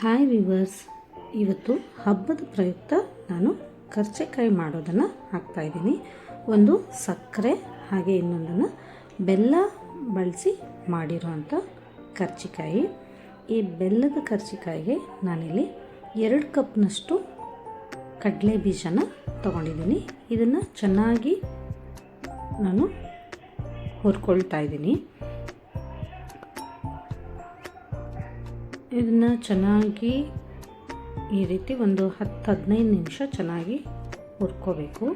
Hi viewers ಇವತ್ತು ಹಬ್ಬದ ಪ್ರಯುಕ್ತ ನಾನು ಕರ್ಚೆಕಾಯಿ ಮಾಡೋದನ್ನು ಹಾಕ್ತಾಯಿದ್ದೀನಿ ಒಂದು ಸಕ್ಕರೆ, ಹಾಗೆ ಇನ್ನೊಂದನ್ನು ಬೆಲ್ಲ ಬಳಸಿ ಮಾಡಿರುವಂಥ ಕರ್ಚಿಕಾಯಿ. ಈ ಬೆಲ್ಲದ ಕರ್ಚಿಕಾಯಿಗೆ ನಾನಿಲ್ಲಿ ಎರಡು ಕಪ್ನಷ್ಟು ಕಡಲೆ ಬೀಜನ ತೊಗೊಂಡಿದ್ದೀನಿ. ಇದನ್ನು ಚೆನ್ನಾಗಿ ನಾನು ಹುರ್ಕೊಳ್ತಾ ಇದ್ದೀನಿ. ಇದನ್ನು ಚೆನ್ನಾಗಿ ಈ ರೀತಿ ಒಂದು ಹತ್ತು, ಹದಿನೈದು ನಿಮಿಷ ಚೆನ್ನಾಗಿ ಹುರ್ಕೋಬೇಕು.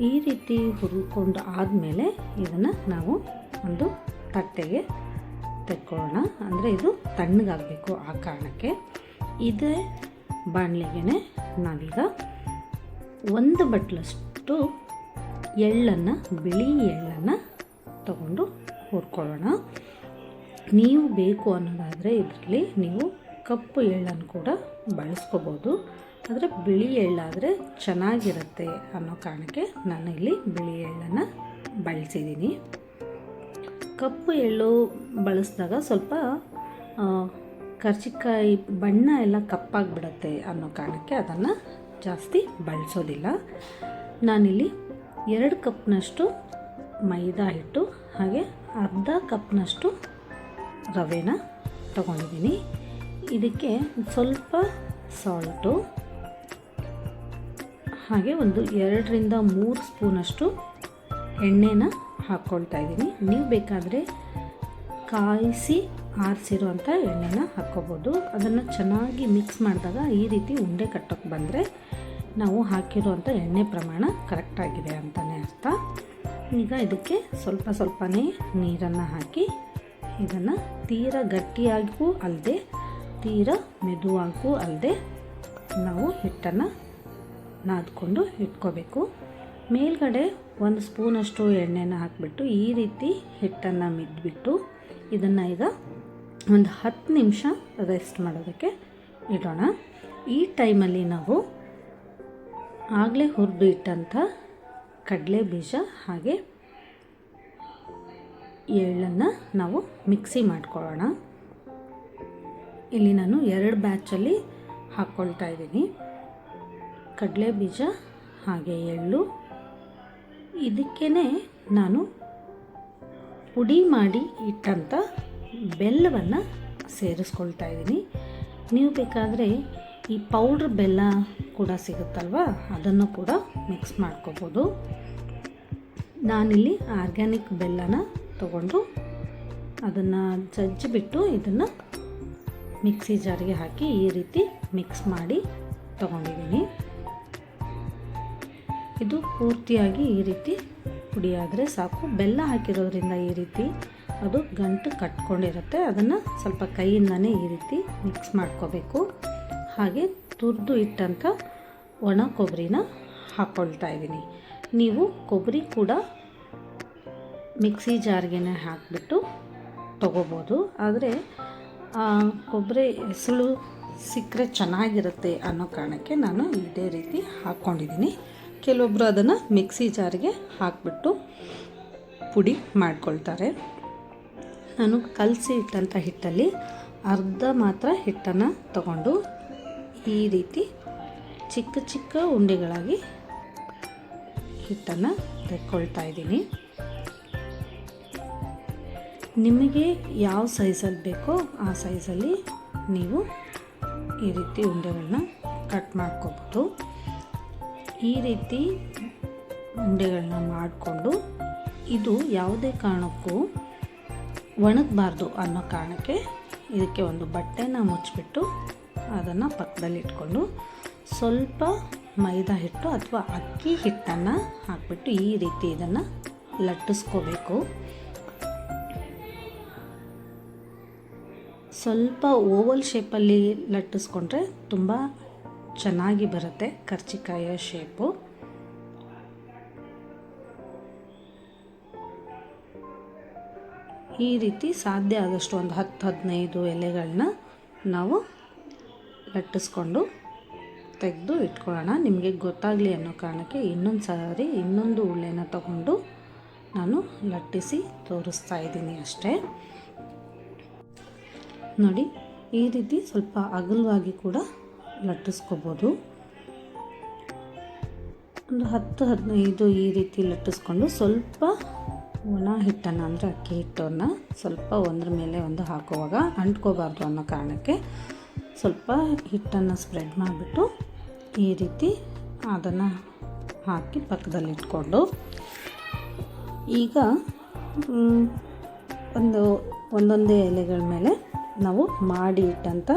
ಈ ರೀತಿ ಹುರ್ಕೊಂಡು ಆದಮೇಲೆ ಇದನ್ನು ನಾವು ಒಂದು ತಟ್ಟೆಗೆ ತೆಕ್ಕೊಳ್ಳೋಣ. ಅಂದರೆ ಇದು ತಣ್ಣಗಾಗಬೇಕು ಆ ಕಾರಣಕ್ಕೆ. ಇದೇ ಬಾಣಲೆಗೆ ನಾವೀಗ ಒಂದು ಬಟ್ಲಷ್ಟು ಎಳ್ಳನ್ನು, ಬಿಳಿ ಎಳ್ಳನ್ನು ತಗೊಂಡು ಹುರ್ಕೊಳ್ಳೋಣ. ನೀವು ಬೇಕು ಅನ್ನೋದಾದರೆ ಇದರಲ್ಲಿ ನೀವು ಕಪ್ಪು ಎಳ್ಳನ್ನು ಕೂಡ ಬಳಸ್ಕೋಬೋದು. ಆದರೆ ಬಿಳಿ ಎಳ್ಳಾದರೆ ಚೆನ್ನಾಗಿರುತ್ತೆ ಅನ್ನೋ ಕಾರಣಕ್ಕೆ ನಾನು ಇಲ್ಲಿ ಬಿಳಿ ಎಳ್ಳನ್ನು ಬಳಸಿದ್ದೀನಿ. ಕಪ್ಪು ಎಳ್ಳು ಬಳಸಿದಾಗ ಸ್ವಲ್ಪ ಕರ್ಜಿಕಾಯಿ ಬಣ್ಣ ಎಲ್ಲ ಕಪ್ಪಾಗಿಬಿಡತ್ತೆ ಅನ್ನೋ ಕಾರಣಕ್ಕೆ ಅದನ್ನು ಜಾಸ್ತಿ ಬಳಸೋದಿಲ್ಲ. ನಾನಿಲ್ಲಿ ಎರಡು ಕಪ್ನಷ್ಟು ಮೈದಾ ಹಿಟ್ಟು ಹಾಗೆ ಅರ್ಧ ಕಪ್ನಷ್ಟು ರವೆನ ತಗೊಂಡಿದ್ದೀನಿ. ಇದಕ್ಕೆ ಸ್ವಲ್ಪ ಸಾಲ್ಟು, ಹಾಗೆ ಒಂದು ಎರಡರಿಂದ ಮೂರು ಸ್ಪೂನಷ್ಟು ಎಣ್ಣೆನ ಹಾಕ್ಕೊಳ್ತಾ ಇದ್ದೀನಿ. ನೀವು ಬೇಕಾದರೆ ಕಾಯಿಸಿ ಆರಿಸಿರುವಂಥ ಎಣ್ಣೆನ ಹಾಕ್ಕೋಬೋದು. ಅದನ್ನು ಚೆನ್ನಾಗಿ ಮಿಕ್ಸ್ ಮಾಡಿದಾಗ ಈ ರೀತಿ ಉಂಡೆ ಕಟ್ಟೋಕ್ಕೆ ಬಂದರೆ ನಾವು ಹಾಕಿರುವಂಥ ಎಣ್ಣೆ ಪ್ರಮಾಣ ಕರೆಕ್ಟಾಗಿದೆ ಅಂತಲೇ ಅರ್ಥ. ಈಗ ಇದಕ್ಕೆ ಸ್ವಲ್ಪ ಸ್ವಲ್ಪನೇ ನೀರನ್ನು ಹಾಕಿ ಇದನ್ನು ತೀರ ಗಟ್ಟಿಯಾಗೂ ಅಲ್ಲದೆ ತೀರ ಮೆದುವಾಗೂ ಅಲ್ಲದೆ ನಾವು ಹಿಟ್ಟನ್ನು ನಾದ್ಕೊಂಡು ಇಟ್ಕೋಬೇಕು. ಮೇಲ್ಗಡೆ ಒಂದು ಸ್ಪೂನಷ್ಟು ಎಣ್ಣೆನ ಹಾಕಿಬಿಟ್ಟು ಈ ರೀತಿ ಹಿಟ್ಟನ್ನು ಮಿದ್ಬಿಟ್ಟು ಇದನ್ನು ಈಗ ಒಂದು ಹತ್ತು ನಿಮಿಷ ರೆಸ್ಟ್ ಮಾಡೋದಕ್ಕೆ ಇಡೋಣ. ಈ ಟೈಮಲ್ಲಿ ನಾವು ಆಗಲೇ ಹುರಿದು ಇಟ್ಟಂಥ ಕಡಲೆ ಬೀಜ ಹಾಗೆ ಎಳ್ಳನ್ನು ನಾವು ಮಿಕ್ಸಿ ಮಾಡ್ಕೊಳ್ಳೋಣ. ಇಲ್ಲಿ ನಾನು ಎರಡು ಬ್ಯಾಚಲ್ಲಿ ಹಾಕ್ಕೊಳ್ತಾ ಇದ್ದೀನಿ. ಕಡಲೆ ಬೀಜ ಹಾಗೆ ಎಳ್ಳು. ಇದಕ್ಕೇ ನಾನು ಪುಡಿ ಮಾಡಿ ಇಟ್ಟಂಥ ಬೆಲ್ಲವನ್ನು ಸೇರಿಸ್ಕೊಳ್ತಾ ಇದ್ದೀನಿ. ನೀವು ಬೇಕಾದರೆ ಈ ಪೌಡ್ರ್ ಬೆಲ್ಲ ಕೂಡ ಸಿಗುತ್ತಲ್ವ? ಅದನ್ನು ಕೂಡ ಮಿಕ್ಸ್ ಮಾಡ್ಕೋಬೋದು. ನಾನಿಲ್ಲಿ ಆರ್ಗ್ಯಾನಿಕ್ ಬೆಲ್ಲನ ತಗೊಂಡು ಅದನ್ನು ಜಜ್ಜಿಬಿಟ್ಟು ಇದನ್ನು ಮಿಕ್ಸಿ ಜಾರಿಗೆ ಹಾಕಿ ಈ ರೀತಿ ಮಿಕ್ಸ್ ಮಾಡಿ ತಗೊಂಡಿದ್ದೀನಿ. ಇದು ಪೂರ್ತಿಯಾಗಿ ಈ ರೀತಿ ಪುಡಿಯಾದರೆ ಸಾಕು. ಬೆಲ್ಲ ಹಾಕಿರೋದ್ರಿಂದ ಈ ರೀತಿ ಅದು ಗಂಟು ಕಟ್ಕೊಂಡಿರುತ್ತೆ. ಅದನ್ನು ಸ್ವಲ್ಪ ಕೈಯಿಂದನೇ ಈ ರೀತಿ ಮಿಕ್ಸ್ ಮಾಡ್ಕೋಬೇಕು. ಹಾಗೆ ತುರಿದು ಇಟ್ಟಂಥ ಒಣ ಕೊಬ್ಬರಿನ ಹಾಕ್ಕೊಳ್ತಾ ಇದ್ದೀನಿ. ನೀವು ಕೊಬ್ಬರಿ ಕೂಡ ಮಿಕ್ಸಿ ಜಾರ್ಗೆ ಹಾಕಿಬಿಟ್ಟು ತಗೋಬೋದು. ಆದರೆ ಕೊಬ್ಬರಿ ಹೆಸಳು ಸಿಕ್ಕರೆ ಚೆನ್ನಾಗಿರುತ್ತೆ ಅನ್ನೋ ಕಾರಣಕ್ಕೆ ನಾನು ಇದೇ ರೀತಿ ಹಾಕ್ಕೊಂಡಿದ್ದೀನಿ. ಕೆಲವೊಬ್ಬರು ಅದನ್ನು ಮಿಕ್ಸಿ ಜಾರಿಗೆ ಹಾಕಿಬಿಟ್ಟು ಪುಡಿ ಮಾಡ್ಕೊಳ್ತಾರೆ. ನಾನು ಕಲಸಿ ಇಟ್ಟಂಥ ಹಿಟ್ಟಲ್ಲಿ ಅರ್ಧ ಮಾತ್ರ ಹಿಟ್ಟನ್ನು ತಗೊಂಡು ಈ ರೀತಿ ಚಿಕ್ಕ ಚಿಕ್ಕ ಉಂಡೆಗಳಾಗಿ ಹಿಟ್ಟನ್ನು ತೆಕ್ಕೊಳ್ತಾ ಇದ್ದೀನಿ. ನಿಮಗೆ ಯಾವ ಸೈಜಲ್ಲಿ ಬೇಕೋ ಆ ಸೈಜಲ್ಲಿ ನೀವು ಈ ರೀತಿ ಉಂಡೆಗಳನ್ನ ಕಟ್ ಮಾಡ್ಕೋಬೋದು. ಈ ರೀತಿ ಉಂಡೆಗಳನ್ನ ಮಾಡಿಕೊಂಡು ಇದು ಯಾವುದೇ ಕಾರಣಕ್ಕೂ ಒಣಗಬಾರ್ದು ಅನ್ನೋ ಕಾರಣಕ್ಕೆ ಇದಕ್ಕೆ ಒಂದು ಬಟ್ಟೆನ ಮುಚ್ಚಿಬಿಟ್ಟು ಅದನ್ನು ಪಕ್ಕದಲ್ಲಿ ಇಟ್ಕೊಂಡು ಸ್ವಲ್ಪ ಮೈದಾ ಹಿಟ್ಟು ಅಥವಾ ಅಕ್ಕಿ ಹಿಟ್ಟನ್ನು ಹಾಕ್ಬಿಟ್ಟು ಈ ರೀತಿ ಇದನ್ನು ಲಟ್ಟಿಸ್ಕೋಬೇಕು. ಸ್ವಲ್ಪ ಓವಲ್ ಶೇಪಲ್ಲಿ ಲಟ್ಟಿಸ್ಕೊಂಡ್ರೆ ತುಂಬ ಚೆನ್ನಾಗಿ ಬರುತ್ತೆ ಕರ್ಚಿಕಾಯ ಶೇಪು. ಈ ರೀತಿ ಸಾಧ್ಯ ಆದಷ್ಟು ಒಂದು ಹತ್ತು, ಹದಿನೈದು ಎಲೆಗಳನ್ನ ನಾವು ಲಟ್ಟಿಸ್ಕೊಂಡು ತೆಗೆದು ಇಟ್ಕೊಳ್ಳೋಣ. ನಿಮಗೆ ಗೊತ್ತಾಗಲಿ ಅನ್ನೋ ಕಾರಣಕ್ಕೆ ಇನ್ನೊಂದು ಸಾರಿ ಇನ್ನೊಂದು ಉಳ್ಳೆನ ತಗೊಂಡು ನಾನು ಲಟ್ಟಿಸಿ ತೋರಿಸ್ತಾ ಇದ್ದೀನಿ ಅಷ್ಟೇ. ನೋಡಿ, ಈ ರೀತಿ ಸ್ವಲ್ಪ ಅಗಲವಾಗಿ ಕೂಡ ಲಟ್ಟಿಸ್ಕೋಬೋದು. ಒಂದು ಹತ್ತು, ಹದಿನೈದು ಈ ರೀತಿ ಲಟ್ಟಿಸ್ಕೊಂಡು ಸ್ವಲ್ಪ ಒಣ ಹಿಟ್ಟನ್ನು, ಅಂದರೆ ಅಕ್ಕಿ ಹಿಟ್ಟನ್ನು ಸ್ವಲ್ಪ ಒಂದ್ರ ಮೇಲೆ ಒಂದು ಹಾಕುವಾಗ ಅಂಟ್ಕೋಬಾರ್ದು ಅನ್ನೋ ಕಾರಣಕ್ಕೆ ಸ್ವಲ್ಪ ಹಿಟ್ಟನ್ನು ಸ್ಪ್ರೆಡ್ ಮಾಡಿಬಿಟ್ಟು ಈ ರೀತಿ ಅದನ್ನು ಹಾಕಿ ಪಕ್ಕದಲ್ಲಿ ಇಟ್ಕೊಂಡು ಈಗ ಒಂದು ಒಂದೊಂದೇ ಎಲೆಗಳ ಮೇಲೆ ನಾವು ಮಾಡಿ ಇಟ್ಟಂಥ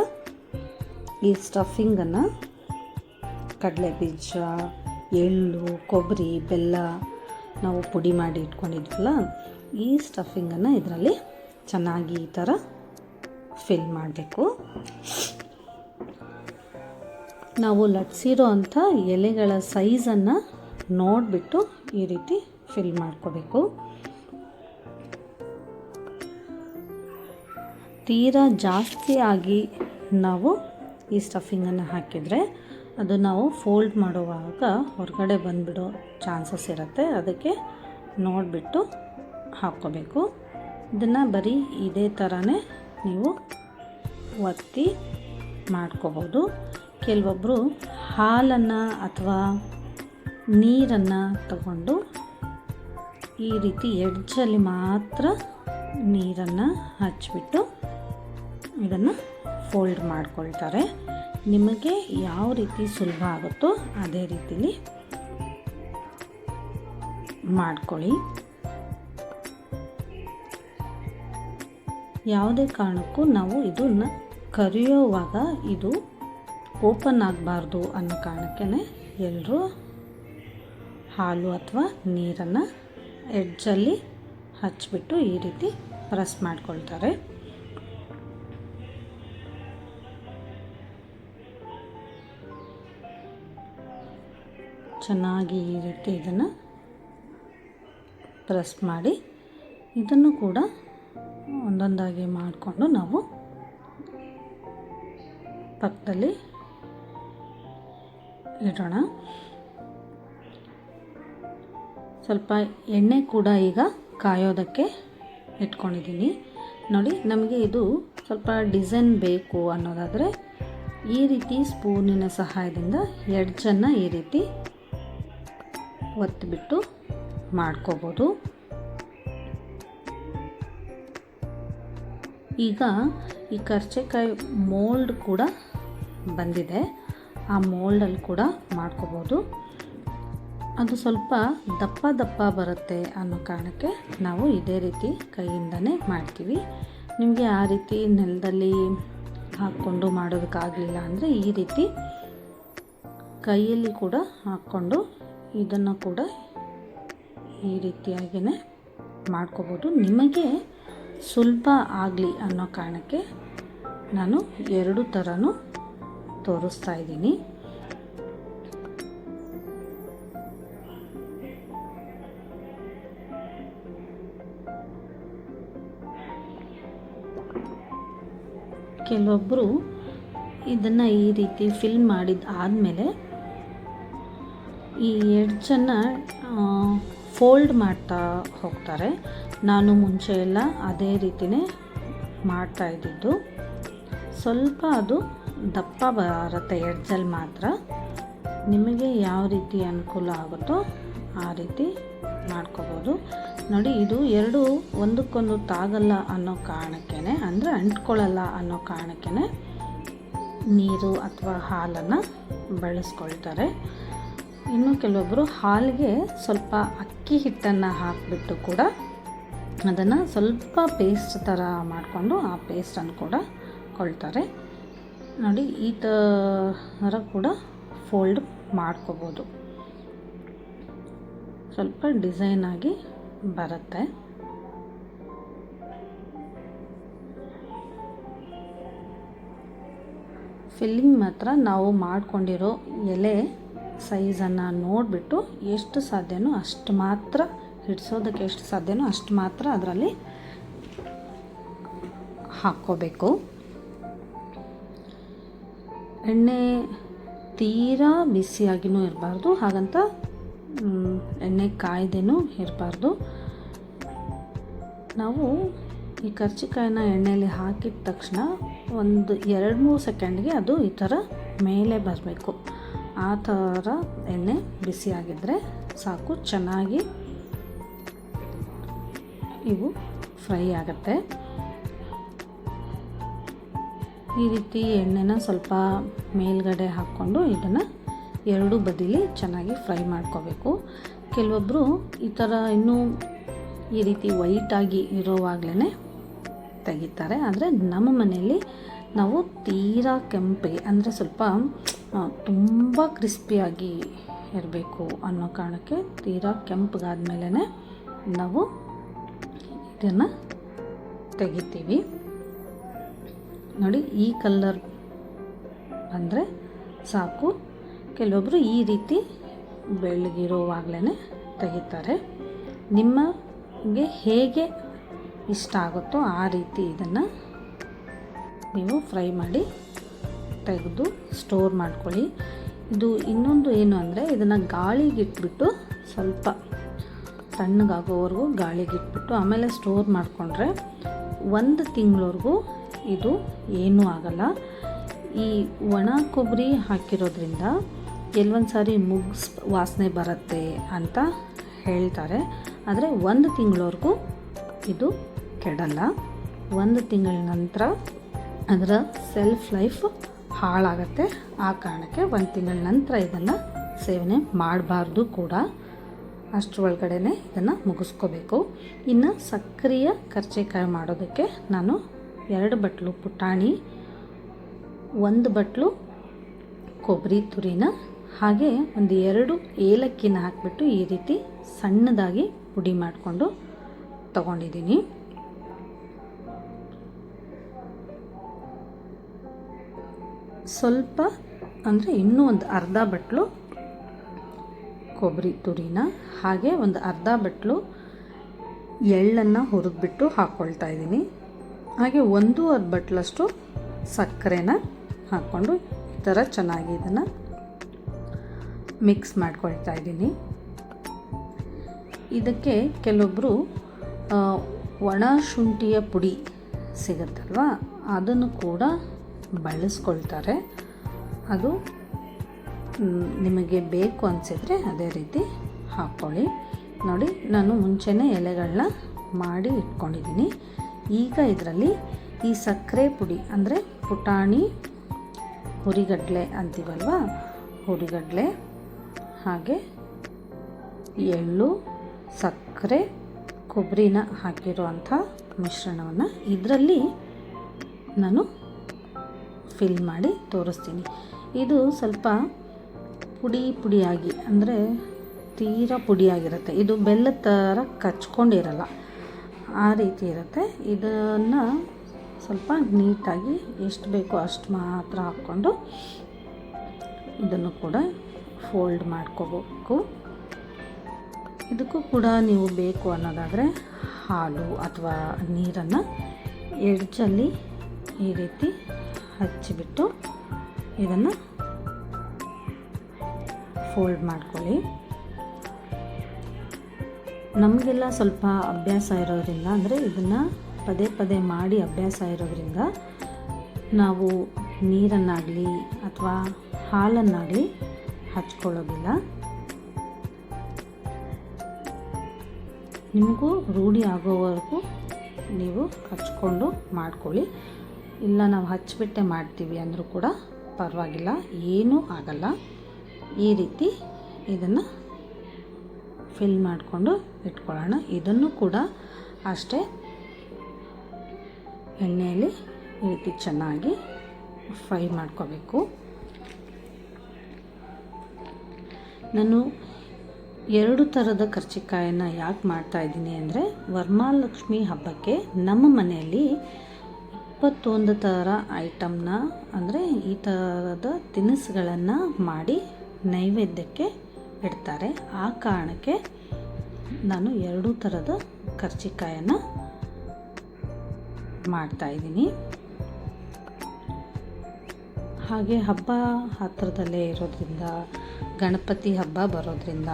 ಈ ಸ್ಟಫಿಂಗನ್ನು ಕಡಲೆ ಬೀಜ ಎಳ್ಳು ಕೊಬ್ಬರಿ ಬೆಲ್ಲ ನಾವು ಪುಡಿ ಮಾಡಿ ಇಟ್ಕೊಂಡಿದ್ವಲ್ಲ, ಈ ಸ್ಟಫಿಂಗನ್ನು ಇದರಲ್ಲಿ ಚೆನ್ನಾಗಿ ಈ ಥರ ಫಿಲ್ ಮಾಡಬೇಕು. ನಾವು ಲಟ್ಸಿರೋ ಅಂಥ ಎಲೆಗಳ ಸೈಜನ್ನು ನೋಡಿಬಿಟ್ಟು ಈ ರೀತಿ ಫಿಲ್ ಮಾಡ್ಕೋಬೇಕು. ತೀರಾ ಜಾಸ್ತಿ ಆಗಿ ನಾವು ಈ ಸ್ಟಫಿಂಗನ್ನು ಹಾಕಿದರೆ ಅದು ನಾವು ಫೋಲ್ಡ್ ಮಾಡುವಾಗ ಹೊರಗಡೆ ಬಂದುಬಿಡೋ ಚಾನ್ಸಸ್ ಇರುತ್ತೆ. ಅದಕ್ಕೆ ನೋಡಿಬಿಟ್ಟು ಹಾಕ್ಕೋಬೇಕು. ಇದನ್ನು ಬರೀ ಇದೇ ಥರನೇ ನೀವು ಒತ್ತಿ ಮಾಡ್ಕೋಬೋದು. ಕೆಲವೊಬ್ಬರು ಹಾಲನ್ನು ಅಥವಾ ನೀರನ್ನು ತಗೊಂಡು ಈ ರೀತಿ ಎಡ್ಜಲ್ಲಿ ಮಾತ್ರ ನೀರನ್ನು ಹಚ್ಬಿಟ್ಟು ಇದನ್ನು ಫೋಲ್ಡ್ ಮಾಡ್ಕೊಳ್ತಾರೆ. ನಿಮಗೆ ಯಾವ ರೀತಿ ಸುಲಭ ಆಗುತ್ತೋ ಅದೇ ರೀತಿಲಿ ಮಾಡ್ಕೊಳ್ಳಿ. ಯಾವುದೇ ಕಾರಣಕ್ಕೂ ನಾವು ಇದನ್ನು ಕರಿಯೋವಾಗ ಇದು ಓಪನ್ ಆಗಬಾರ್ದು ಅನ್ನೋ ಕಾರಣಕ್ಕೆ ಎಲ್ಲರೂ ಹಾಲು ಅಥವಾ ನೀರನ್ನು ಎಡ್ಜಲ್ಲಿ ಹಚ್ಚಿಬಿಟ್ಟು ಈ ರೀತಿ ಪ್ರೆಸ್ ಮಾಡ್ಕೊಳ್ತಾರೆ. ಚೆನ್ನಾಗಿ ಈ ರೀತಿ ಇದನ್ನು ಪ್ರೆಸ್ ಮಾಡಿ ಇದನ್ನು ಕೂಡ ಒಂದೊಂದಾಗಿ ಮಾಡಿಕೊಂಡು ನಾವು ಪಕ್ಕದಲ್ಲಿ ಇಡೋಣ. ಸ್ವಲ್ಪ ಎಣ್ಣೆ ಕೂಡ ಈಗ ಕಾಯೋದಕ್ಕೆ ಇಟ್ಕೊಂಡಿದ್ದೀನಿ. ನೋಡಿ, ನಮಗೆ ಇದು ಸ್ವಲ್ಪ ಡಿಸೈನ್ ಬೇಕು ಅನ್ನೋದಾದರೆ ಈ ರೀತಿ ಸ್ಪೂನಿನ ಸಹಾಯದಿಂದ ಎಡ್ಜನ್ನು ಈ ರೀತಿ ಒತ್ತಿಬಿಟ್ಟು ಮಾಡ್ಕೋಬೋದು. ಈಗ ಈ ಕರ್ಚೆಕಾಯಿ ಮೋಲ್ಡ್ ಕೂಡ ಬಂದಿದೆ. ಆ ಮೋಲ್ಡಲ್ಲಿ ಕೂಡ ಮಾಡ್ಕೋಬೋದು. ಅದು ಸ್ವಲ್ಪ ದಪ್ಪ ದಪ್ಪ ಬರುತ್ತೆ ಅನ್ನೋ ಕಾರಣಕ್ಕೆ ನಾವು ಇದೇ ರೀತಿ ಕೈಯಿಂದನೇ ಮಾಡ್ತೀವಿ. ನಿಮಗೆ ಆ ರೀತಿ ನೆಲದಲ್ಲಿ ಹಾಕ್ಕೊಂಡು ಮಾಡೋದಕ್ಕಾಗಲಿಲ್ಲ ಅಂದರೆ ಈ ರೀತಿ ಕೈಯಲ್ಲಿ ಕೂಡ ಹಾಕ್ಕೊಂಡು ಇದನ್ನು ಕೂಡ ಈ ರೀತಿಯಾಗಿಯೇ ಮಾಡ್ಕೋಬೋದು. ನಿಮಗೆ ಸುಲಭ ಆಗಲಿ ಅನ್ನೋ ಕಾರಣಕ್ಕೆ ನಾನು ಎರಡು ಥರನೂ ತೋರಿಸ್ತಾ ಇದ್ದೀನಿ. ಕೆಲವೊಬ್ಬರು ಇದನ್ನು ಈ ರೀತಿ ಫಿಲ್ ಮಾಡಿದ ಆದಮೇಲೆ ಈ ಎಡ್ಜನ್ನು ಫೋಲ್ಡ್ ಮಾಡ್ತಾ ಹೋಗ್ತಾರೆ. ನಾನು ಮುಂಚೆ ಎಲ್ಲ ಅದೇ ರೀತಿಯೇ ಮಾಡ್ತಾ ಇದ್ದಿದ್ದು. ಸ್ವಲ್ಪ ಅದು ದಪ್ಪ ಬರುತ್ತೆ ಎಡ್ಜಲ್ಲಿ ಮಾತ್ರ. ನಿಮಗೆ ಯಾವ ರೀತಿ ಅನುಕೂಲ ಆಗುತ್ತೋ ಆ ರೀತಿ ಮಾಡ್ಕೋಬೋದು. ನೋಡಿ, ಇದು ಎರಡು ಒಂದಕ್ಕೊಂದು ತಾಗಲ್ಲ ಅನ್ನೋ ಕಾರಣಕ್ಕೇ ಅಂದರೆ ಅಂಟ್ಕೊಳ್ಳಲ್ಲ ಅನ್ನೋ ಕಾರಣಕ್ಕೇ ನೀರು ಅಥವಾ ಹಾಲನ್ನು ಬಳಸ್ಕೊಳ್ತಾರೆ. ಇನ್ನು ಕೆಲವೊಬ್ಬರು ಹಾಲಿಗೆ ಸ್ವಲ್ಪ ಅಕ್ಕಿ ಹಿಟ್ಟನ್ನು ಹಾಕಿಬಿಟ್ಟು ಕೂಡ ಅದನ್ನು ಸ್ವಲ್ಪ ಪೇಸ್ಟ್ ಥರ ಮಾಡಿಕೊಂಡು ಆ ಪೇಸ್ಟನ್ನು ಕೂಡ ಕೊಳ್ತಾರೆ. ನೋಡಿ, ಈ ಥರ ಕೂಡ ಫೋಲ್ಡ್ ಮಾಡ್ಕೋಬೋದು. ಸ್ವಲ್ಪ ಡಿಸೈನ್ ಆಗಿ ಬರುತ್ತೆ. ಫಿಲ್ಲಿಂಗ್ ಮಾತ್ರ ನಾವು ಮಾಡಿಕೊಂಡಿರೋ ಎಲೆ ಸೈಜನ್ನು ನೋಡಿಬಿಟ್ಟು ಎಷ್ಟು ಸಾಧ್ಯನೋ ಅಷ್ಟು ಮಾತ್ರ, ಹಿಡಿಸೋದಕ್ಕೆ ಎಷ್ಟು ಸಾಧ್ಯನೋ ಅಷ್ಟು ಮಾತ್ರ ಅದರಲ್ಲಿ ಹಾಕ್ಕೋಬೇಕು. ಎಣ್ಣೆ ತೀರಾ ಬಿಸಿಯಾಗಿಯೂ ಇರಬಾರ್ದು, ಹಾಗಂತ ಎಣ್ಣೆ ಕಾಯ್ದೇನೂ ಇರಬಾರ್ದು. ನಾವು ಈ ಕರ್ಚಿಕಾಯಿನ ಎಣ್ಣೆಯಲ್ಲಿ ಹಾಕಿದ ತಕ್ಷಣ ಒಂದು ಎರಡು ಮೂರು ಸೆಕೆಂಡ್ಗೆ ಅದು ಈ ಥರ ಮೇಲೆ ಬರಬೇಕು. ಆ ಥರ ಎಣ್ಣೆ ಬಿಸಿಯಾಗಿದ್ದರೆ ಸಾಕು, ಚೆನ್ನಾಗಿ ಇವು ಫ್ರೈ ಆಗುತ್ತೆ. ಈ ರೀತಿ ಎಣ್ಣೆನ ಸ್ವಲ್ಪ ಮೇಲ್ಗಡೆ ಹಾಕ್ಕೊಂಡು ಇದನ್ನು ಎರಡು ಬದಿಲಿ ಚೆನ್ನಾಗಿ ಫ್ರೈ ಮಾಡ್ಕೋಬೇಕು. ಕೆಲವೊಬ್ಬರು ಈ ಥರ ಇನ್ನೂ ಈ ರೀತಿ ವೈಟಾಗಿ ಇರೋವಾಗಲೇ ತೆಗಿತಾರೆ. ಆದರೆ ನಮ್ಮ ಮನೆಯಲ್ಲಿ ನಾವು ತೀರಾ ಕೆಂಪಿಗೆ ಅಂದರೆ ಸ್ವಲ್ಪ ತುಂಬ ಕ್ರಿಸ್ಪಿಯಾಗಿ ಇರಬೇಕು ಅನ್ನೋ ಕಾರಣಕ್ಕೆ ತೀರಾ ಕೆಂಪಗಾದ್ಮೇಲೆ ನಾವು ಇದನ್ನು ತೆಗಿತೀವಿ. ನೋಡಿ ಈ ಕಲ್ಲರ್ ಅಂದರೆ ಸಾಕು. ಕೆಲವೊಬ್ಬರು ಈ ರೀತಿ ಬೆಳ್ಳಗಿರೋವಾಗಲೇ ತೆಗಿತಾರೆ. ನಿಮಗೆ ಹೇಗೆ ಇಷ್ಟ ಆಗುತ್ತೋ ಆ ರೀತಿ ಇದನ್ನು ನೀವು ಫ್ರೈ ಮಾಡಿ ತೆಗೆದು ಸ್ಟೋರ್ ಮಾಡ್ಕೊಳ್ಳಿ. ಇದು ಇನ್ನೊಂದು ಏನು ಅಂದರೆ ಇದನ್ನು ಗಾಳಿಗಿಟ್ಬಿಟ್ಟು ಸ್ವಲ್ಪ ತಣ್ಣಗಾಗೋವರೆಗೂ ಗಾಳಿಗಿಟ್ಬಿಟ್ಟು ಆಮೇಲೆ ಸ್ಟೋರ್ ಮಾಡಿಕೊಂಡ್ರೆ ಒಂದು ತಿಂಗಳವರೆಗೂ ಇದು ಏನೂ ಆಗಲ್ಲ. ಈ ಒಣ ಕೊಬ್ಬರಿ ಹಾಕಿರೋದ್ರಿಂದ ಕೆಲವೊಂದು ಸಾರಿ ಮುಗ್ಸ್ ವಾಸನೆ ಬರುತ್ತೆ ಅಂತ ಹೇಳ್ತಾರೆ. ಆದರೆ ಒಂದು ತಿಂಗಳವರೆಗೂ ಇದು ಕೆಡಲ್ಲ. ಒಂದು ತಿಂಗಳ ನಂತರ ಅದರ ಸೆಲ್ಫ್ ಲೈಫ್ ಹಾಳಾಗತ್ತೆ. ಆ ಕಾರಣಕ್ಕೆ ಒಂದು ತಿಂಗಳ ನಂತರ ಇದನ್ನು ಸೇವನೆ ಮಾಡಬಾರ್ದು ಕೂಡ. ಅಷ್ಟರೊಳಗಡೆ ಇದನ್ನು ಮುಗಿಸ್ಕೋಬೇಕು. ಇನ್ನು ಸಕ್ರಿಯ ಕರ್ಜೆಕಾಯಿ ಮಾಡೋದಕ್ಕೆ ನಾನು ಎರಡು ಬಟ್ಲು ಪುಟಾಣಿ, ಒಂದು ಬಟ್ಲು ಕೊಬ್ಬರಿ ತುರಿನ, ಹಾಗೆ ಒಂದು ಎರಡು ಏಲಕ್ಕಿನ ಹಾಕಿಬಿಟ್ಟು ಈ ರೀತಿ ಸಣ್ಣದಾಗಿ ಪುಡಿ ಮಾಡಿಕೊಂಡು ತಗೊಂಡಿದ್ದೀನಿ. ಸ್ವಲ್ಪ ಅಂದರೆ ಇನ್ನೂ ಒಂದು ಅರ್ಧ ಬಟ್ಲು ಕೊಬ್ಬರಿ ತುರಿನ, ಹಾಗೆ ಒಂದು ಅರ್ಧ ಬಟ್ಲು ಎಳ್ಳನ್ನು ಹುರಿದ್ಬಿಟ್ಟು ಹಾಕ್ಕೊಳ್ತಾ ಇದ್ದೀನಿ. ಹಾಗೆ ಒಂದು ಅರ್ಧ ಬಟ್ಲಷ್ಟು ಸಕ್ಕರೆನ ಹಾಕ್ಕೊಂಡು ಈ ಥರ ಚೆನ್ನಾಗಿ ಇದನ್ನು ಮಿಕ್ಸ್ ಮಾಡ್ಕೊಳ್ತಾ ಇದ್ದೀನಿ. ಇದಕ್ಕೆ ಕೆಲವೊಬ್ಬರು ಒಣ ಶುಂಠಿಯ ಪುಡಿ ಸಿಗುತ್ತಲ್ವ? ಅದನ್ನು ಕೂಡ ಬಳಸ್ಕೊಳ್ತಾರೆ. ಅದು ನಿಮಗೆ ಬೇಕು ಅನಿಸಿದ್ರೆ ಅದೇ ರೀತಿ ಹಾಕ್ಕೊಳ್ಳಿ ನೋಡಿ, ನಾನು ಮುಂಚೆನೇ ಎಲೆಗಳನ್ನ ಮಾಡಿ ಇಟ್ಕೊಂಡಿದ್ದೀನಿ. ಈಗ ಇದರಲ್ಲಿ ಈ ಸಕ್ಕರೆ ಪುಡಿ, ಅಂದರೆ ಪುಟಾಣಿ, ಹುರಿಗಡಲೆ ಅಂತೀವಲ್ವ? ಹುರಿಗಡಲೆ, ಹಾಗೆ ಎಳ್ಳು, ಸಕ್ಕರೆ, ಕೊಬ್ಬರಿನ ಹಾಕಿರುವಂಥ ಮಿಶ್ರಣವನ್ನು ಇದರಲ್ಲಿ ನಾನು ಫಿಲ್ ಮಾಡಿ ತೋರಿಸ್ತೀನಿ. ಇದು ಸ್ವಲ್ಪ ಪುಡಿ ಪುಡಿಯಾಗಿ, ಅಂದರೆ ತೀರಾ ಪುಡಿಯಾಗಿರುತ್ತೆ. ಇದು ಬೆಲ್ಲದ ಥರ ಕಚ್ಕೊಂಡಿರಲ್ಲ, ಆ ರೀತಿ ಇರುತ್ತೆ. ಇದನ್ನು ಸ್ವಲ್ಪ ನೀಟಾಗಿ ಎಷ್ಟು ಬೇಕೋ ಅಷ್ಟು ಮಾತ್ರ ಹಾಕ್ಕೊಂಡು ಇದನ್ನು ಕೂಡ ಫೋಲ್ಡ್ ಮಾಡ್ಕೋಬೇಕು. ಇದಕ್ಕೂ ಕೂಡ ನೀವು ಬೇಕು ಅನ್ನೋದಾದರೆ ಹಾಲು ಅಥವಾ ನೀರನ್ನು, ಎಡ್ಜಲ್ಲಿ ಈ ರೀತಿ ಹಚ್ಚಿಬಿಟ್ಟು ಇದನ್ನು ಫೋಲ್ಡ್ ಮಾಡ್ಕೊಳ್ಳಿ. ನಮಗೆಲ್ಲ ಸ್ವಲ್ಪ ಅಭ್ಯಾಸ ಇರೋದ್ರಿಂದ, ಅಂದರೆ ಇದನ್ನು ಪದೇ ಪದೇ ಮಾಡಿ ಅಭ್ಯಾಸ ಇರೋದ್ರಿಂದ ನಾವು ನೀರನ್ನಾಗಲಿ ಅಥವಾ ಹಾಲನ್ನಾಗಲಿ ಹಚ್ಕೊಳ್ಳೋದಿಲ್ಲ. ನಿಮಗೂ ರೂಢಿ ಆಗೋವರೆಗೂ ನೀವು ಹಚ್ಕೊಂಡು ಮಾಡ್ಕೊಳ್ಳಿ. ಇಲ್ಲ, ನಾವು ಹಚ್ಚಿಬಿಟ್ಟೆ ಮಾಡ್ತೀವಿ ಅಂದರೂ ಕೂಡ ಪರವಾಗಿಲ್ಲ, ಏನೂ ಆಗಲ್ಲ. ಈ ರೀತಿ ಇದನ್ನು ಫಿಲ್ ಮಾಡಿಕೊಂಡು ಇಟ್ಕೊಳ್ಳೋಣ. ಇದನ್ನು ಕೂಡ ಅಷ್ಟೇ ಎಣ್ಣೆಯಲ್ಲಿ ಈ ರೀತಿ ಚೆನ್ನಾಗಿ ಫ್ರೈ ಮಾಡ್ಕೋಬೇಕು. ನಾನು ಎರಡು ಥರದ ಕರ್ಚಿಕಾಯನ್ನು ಯಾಕೆ ಮಾಡ್ತಾಯಿದ್ದೀನಿ ಅಂದರೆ, ವರ್ಮಾಲಕ್ಷ್ಮಿ ಹಬ್ಬಕ್ಕೆ ನಮ್ಮ ಮನೆಯಲ್ಲಿ ಇಪ್ಪತ್ತೊಂದು ಥರ ಐಟಮ್ನ ಅಂದರೆ ಈ ಥರದ ತಿನಿಸುಗಳನ್ನು ಮಾಡಿ ನೈವೇದ್ಯಕ್ಕೆ ಇಡ್ತಾರೆ. ಆ ಕಾರಣಕ್ಕೆ ನಾನು ಎರಡೂ ಥರದ ಕರ್ಜಿಕಾಯನ್ನು ಮಾಡ್ತಾಯಿದ್ದೀನಿ ಹಾಗೆ ಹಬ್ಬ ಹತ್ತಿರದಲ್ಲೇ ಇರೋದ್ರಿಂದ, ಗಣಪತಿ ಹಬ್ಬ ಬರೋದ್ರಿಂದ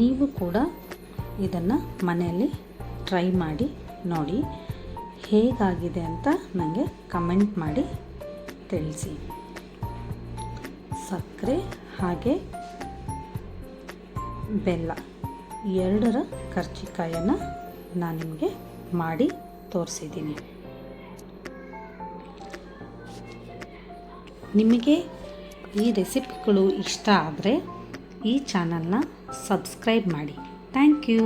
ನೀವು ಕೂಡ ಇದನ್ನು ಮನೆಯಲ್ಲಿ ಟ್ರೈ ಮಾಡಿ ನೋಡಿ. ಹೇಗಾಗಿದೆ ಅಂತ ನನಗೆ ಕಮೆಂಟ್ ಮಾಡಿ ತಿಳಿಸಿ. ಸಕ್ಕರೆ ಹಾಗೆ ಬೆಲ್ಲ, ಎರಡರ ಕರ್ಜಿಕಾಯನ್ನು ನಾನು ನಿಮಗೆ ಮಾಡಿ ತೋರಿಸಿದ್ದೀನಿ. ನಿಮಗೆ ಈ ರೆಸಿಪಿಗಳು ಇಷ್ಟ ಆದರೆ ಈ ಚಾನಲ್ನ ಸಬ್ಸ್ಕ್ರೈಬ್ ಮಾಡಿ. Thank you.